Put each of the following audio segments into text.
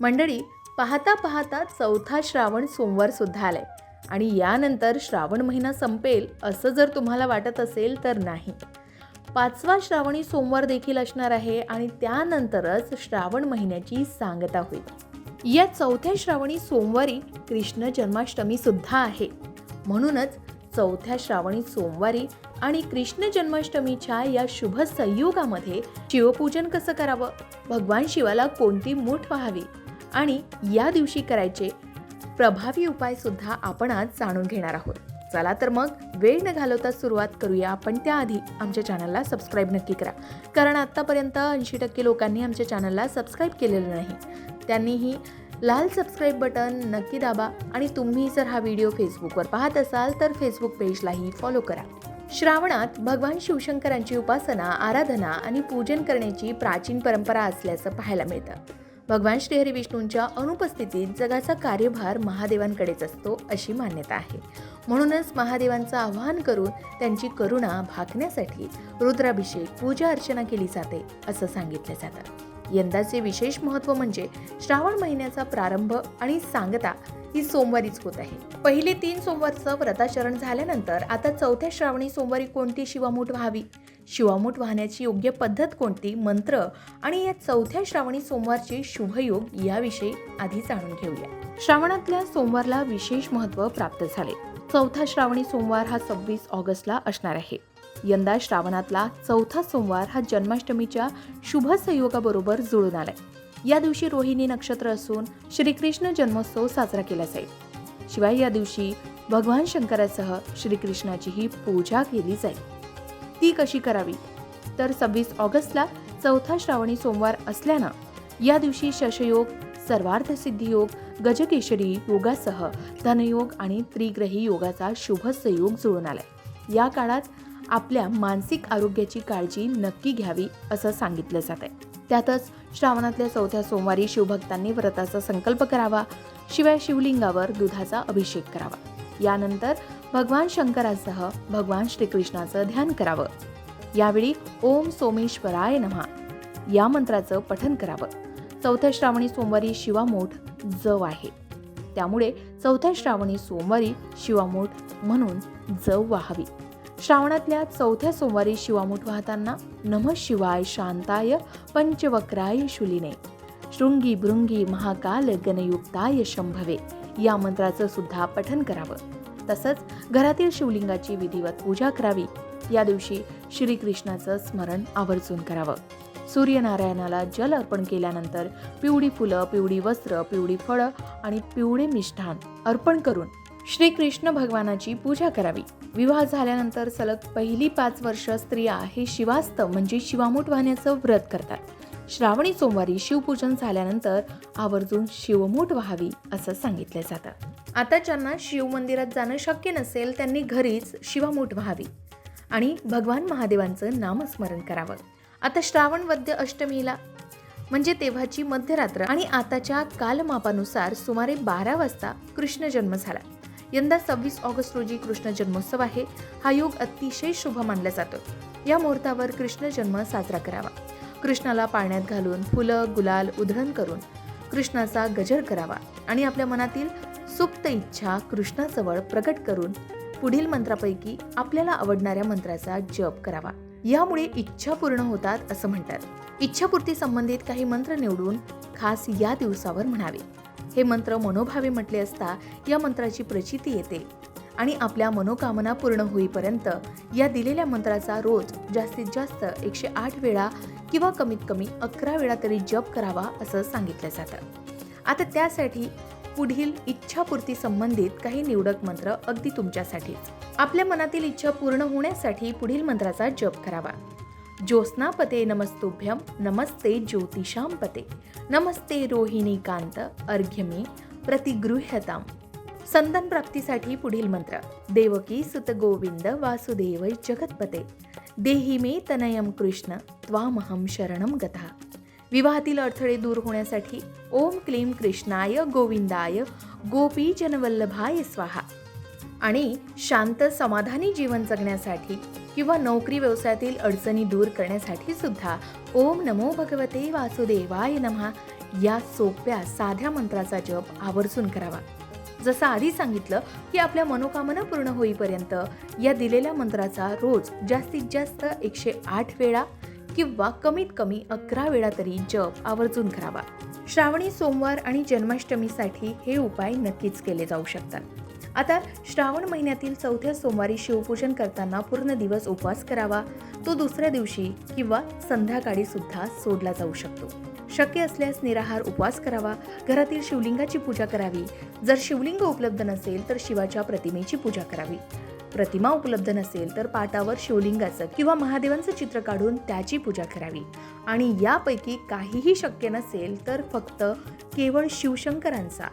मंडळी पाहता पाहता चौथा श्रावण सोमवार सुद्धा आलाय. आणि यानंतर श्रावण महिना संपेल असं जर तुम्हाला वाटत असेल तर नाही. पाचवा श्रावणी सोमवार देखील असणार आहे आणि त्यानंतरच श्रावण महिन्याची सांगता होईल. या चौथ्या श्रावणी सोमवारी कृष्ण जन्माष्टमी सुद्धा आहे. म्हणूनच चौथ्या श्रावणी सोमवारी आणि कृष्ण जन्माष्टमीच्या या शुभ संयोगामध्ये शिवपूजन कसं करावं? भगवान शिवाला कोणती मूठ व्हावी? आणि या दिवशी करायचे प्रभावी उपाय सुद्धा आपण आज जाणून घेणार आहोत. चला तर मग वेळ न घालवता सुरुवात करूया. पण त्याआधी आमच्या चॅनलला सबस्क्राईब नक्की करा. कारण आत्तापर्यंत ऐंशी टक्के लोकांनी आमच्या चॅनलला सबस्क्राईब केलेलं नाही. त्यांनीही लाल सबस्क्राईब बटन नक्की दाबा आणि तुम्ही जर हा व्हिडिओ फेसबुकवर पाहत असाल तर फेसबुक पेजलाही फॉलो करा. श्रावणात भगवान शिवशंकरांची उपासना आराधना आणि पूजन करण्याची प्राचीन परंपरा असल्याचं पाहायला मिळतं. भगवान श्रीहरी विष्णूंच्या अनुपस्थितीत जगाचा कार्यभार महादेवांकडेच असतो अशी मान्यता आहे. म्हणूनच महादेवांचं आवाहन करून त्यांची करुणा भागण्यासाठी रुद्राभिषेक पूजा अर्चना केली जाते असं सांगितलं जातं. यंदाचे विशेष महत्त्व म्हणजे श्रावण महिन्याचा प्रारंभ आणि सांगता ही सोमवारीच होत आहे. पहिले तीन सोमवारचं व्रताचरण झाल्यानंतर आता चौथ्या श्रावणी सोमवारी कोणती शिवामूठ व्हावी? शिवामूठ वाहण्याची योग्य पद्धत कोणती? मंत्र. आणि या चौथ्या श्रावणी सोमवारचे शुभयोग याविषयी आधी जाणून घेऊया. श्रावणातल्या सोमवारला विशेष महत्त्व प्राप्त झाले. चौथा श्रावणी सोमवार हा सव्वीस ऑगस्टला असणार आहे. यंदा श्रावणातला चौथा सोमवार हा जन्माष्टमीच्या शुभ संयोगाबरोबर जुळून आलाय. या दिवशी रोहिणी नक्षत्र असून श्रीकृष्ण जन्मोत्सव साजरा केला जाईल. शिवाय या दिवशी भगवान शंकरासह श्रीकृष्णाचीही पूजा केली जाईल. ती कशी करावी? तर सव्वीस ऑगस्टला चौथा श्रावणी सोमवार असल्यानं या दिवशी शशयोग सर्वार्थ सिद्धियोग गजकेशरी योगासह धनयोग आणि त्रिग्रही योगाचा शुभ संयोग जुळून आलाय. या काळात आपल्या मानसिक आरोग्याची काळजी नक्की घ्यावी असं सांगितलं जात आहे त्यातच श्रावणातल्या चौथ्या सोमवारी शिवभक्तांनी व्रताचा संकल्प करावा. शिवाय शिवलिंगावर दुधाचा अभिषेक करावा. यानंतर भगवान शंकरासह भगवान श्रीकृष्णाचं ध्यान करावं. यावेळी ओम सोमेश्वराय नमः. या मंत्राचं पठन करावं. चौथ्या श्रावणी सोमवारी शिवामोठ जव आहे. त्यामुळे चौथ्या श्रावणी सोमवारी शिवामोठ म्हणून जव वाहावी. श्रावणातल्या चौथ्या सोमवारी शिवामूठ वाहताना नम शिवाय शांताय पंचवक्राय शुलिने. शृंगी भृंगी महाकाल गणयुक्ताय शंभवे. या मंत्राचं सुद्धा पठन करावं. तसंच घरातील शिवलिंगाची विधिवत पूजा करावी. या दिवशी श्रीकृष्णाचं स्मरण आवर्जून करावं. सूर्यनारायणाला जल अर्पण केल्यानंतर पिवळी फुलं पिवळी वस्त्र पिवळी फळं आणि पिवळे मिष्ठान अर्पण करून श्रीकृष्ण भगवानाची पूजा करावी. विवाह झाल्यानंतर सलग पहिली पाच वर्ष स्त्रिया हे शिवास्त म्हणजे शिवामूठ वाहण्याचं व्रत करतात. श्रावणी सोमवारी शिवपूजन झाल्यानंतर आवर्जून शिवमूठ व्हावी असं सांगितलं जातं. आता ज्यांना शिव मंदिरात जाणं शक्य नसेल त्यांनी घरीच शिवामूठ व्हावी आणि भगवान महादेवांचं नामस्मरण करावं. आता श्रावण वद्य अष्टमीला. म्हणजे तेव्हाची मध्यरात्र आणि आताच्या कालमापानुसार सुमारे बारा वाजता कृष्ण जन्म झाला. यंदा सव्वीस ऑगस्ट रोजी कृष्ण जन्मोत्सव आहे. हा योग अतिशय शुभ मानला जातो. या मुहूर्तावर कृष्ण जन्म साजरा करावा. कृष्णाला पाण्यात घालून फुलं गुलाल उधळण करून कृष्णाचा गजर करावा आणि आपल्या मनातील सुप्त इच्छा कृष्णाजवळ प्रकट करून पुढील मंत्रापैकी आपल्याला आवडणाऱ्या मंत्राचा जप करावा. यामुळे इच्छा पूर्ण होतात असं म्हणतात. इच्छापूर्ती संबंधित काही मंत्र निवडून खास या दिवसावर म्हणावे. हे मंत्र मनोभावे म्हटले असता या मंत्राची प्रचिती येते. आणि आपल्या मनोकामना पूर्ण होईपर्यंत या दिलेल्या मंत्राचा रोज जास्तीत जास्त एकशे आठ वेळा किंवा कमीत कमी अकरा वेळा तरी जप करावा असं सांगितलं जातं. आता त्यासाठी पुढील इच्छापूर्ती संबंधित काही निवडक मंत्र अगदी तुमच्यासाठीच. आपल्या मनातील इच्छा पूर्ण होण्यासाठी पुढील मंत्राचा जप करावा. ज्योत्स्नापते नमस्तुभ्यम नमस्ते ज्योतिषांपते. नमस्ते रोहिणी कांत अर्घ्यमे प्रतिगृह्यताम. संतान प्राप्तीसाठी पुढील मंत्र. देवकी सुत गोविंद वासुदेव जगतपते. देही मे तनयम कृष्ण त्वामहम शरणम गथा विवाहातील अडथळे दूर होण्यासाठी ओम क्लीम कृष्णाय गोविंदाय गोपी जनवल्लभाय स्वाहा. आणि शांत समाधानी जीवन जगण्यासाठी किंवा नोकरी व्यवसायातील अडचणी दूर करण्यासाठी सुद्धा ओम नमो भगवते वासुदेवाय नमः या सोप्या साध्या मंत्राचा जप आवर्जून करावा. जसं आधी सांगितलं की आपल्या मनोकामना पूर्ण होईपर्यंत या दिलेल्या मंत्राचा रोज जास्तीत जास्त एकशे आठ वेळा किंवा कमीत कमी अकरा वेळा तरी जप आवर्जून करावा. श्रावणी सोमवार आणि जन्माष्टमीसाठी हे उपाय नक्कीच केले जाऊ शकतात. आता श्रावण महिन्यातील चौथ्या सोमवारी शिवपूजन करताना पूर्ण दिवस उपवास करावा. तो दुसऱ्या दिवशी किंवा संध्याकाळी सुद्धा सोडला जाऊ शकतो. शक्य असल्यास निराहार उपवास करावा. घरातील शिवलिंगाची पूजा करावी. जर शिवलिंग उपलब्ध नसेल तर शिवाच्या प्रतिमेची पूजा करावी. प्रतिमा उपलब्ध नसेल तर पाटावर शिवलिंगाचं किंवा महादेवांचं चित्र काढून त्याची पूजा करावी. आणि यापैकी काहीही शक्य नसेल तर फक्त केवळ शिवशंकरांचा.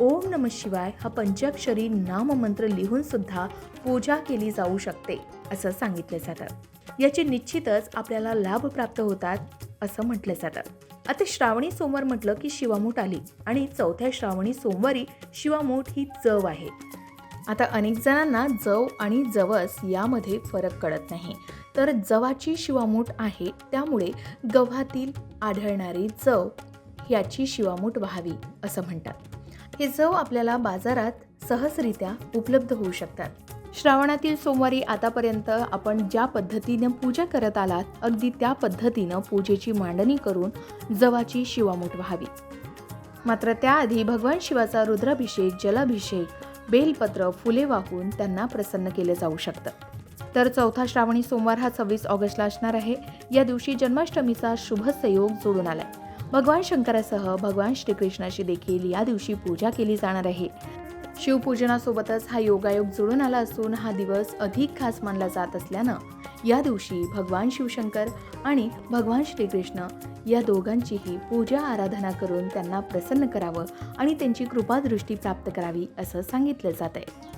ओम नम शिवाय हा पंचाक्षरी नाममंत्र लिहून सुद्धा पूजा केली जाऊ शकते असं सांगितलं जातं. याचे निश्चितच आपल्याला लाभ प्राप्त होतात असं म्हटलं जातं. आता श्रावणी सोमवार म्हटलं की शिवामूठ आली आणि चौथ्या श्रावणी सोमवारी शिवामूठ ही चव आहे. आता अनेक जणांना जव आणि जवस यामध्ये फरक कळत नाही. तर जवाची शिवामूठ आहे त्यामुळे गव्हातील आढळणारी जव याची शिवामूठ व्हावी असं म्हणतात. हे जव आपल्याला बाजारात सहजरित्या उपलब्ध होऊ शकतात. श्रावणातील सोमवारी आतापर्यंत आपण ज्या पद्धतीनं पूजा करत आलात अगदी त्या पद्धतीनं पूजेची मांडणी करून जवाची शिवामूठ व्हावी. मात्र त्याआधी भगवान शिवाचा रुद्राभिषेक जलाभिषेक बेलपत्र फुले वाहून त्यांना प्रसन्न केले जाऊ शकतं. तर चौथा श्रावणी सोमवार हा सव्वीस ऑगस्टला असणार आहे. या दिवशी जन्माष्टमीचा शुभ संयोग जोडून आलाय. भगवान शंकरासह भगवान श्रीकृष्णाची देखील या दिवशी पूजा केली जाणार आहे. शिवपूजनासोबतच हा योगायोग जुळून आला असून हा दिवस अधिक खास मानला जात असल्यानं या दिवशी भगवान शिवशंकर आणि भगवान श्रीकृष्ण या दोघांचीही पूजा आराधना करून त्यांना प्रसन्न करावं आणि त्यांची कृपादृष्टी प्राप्त करावी असं सांगितलं जात आहे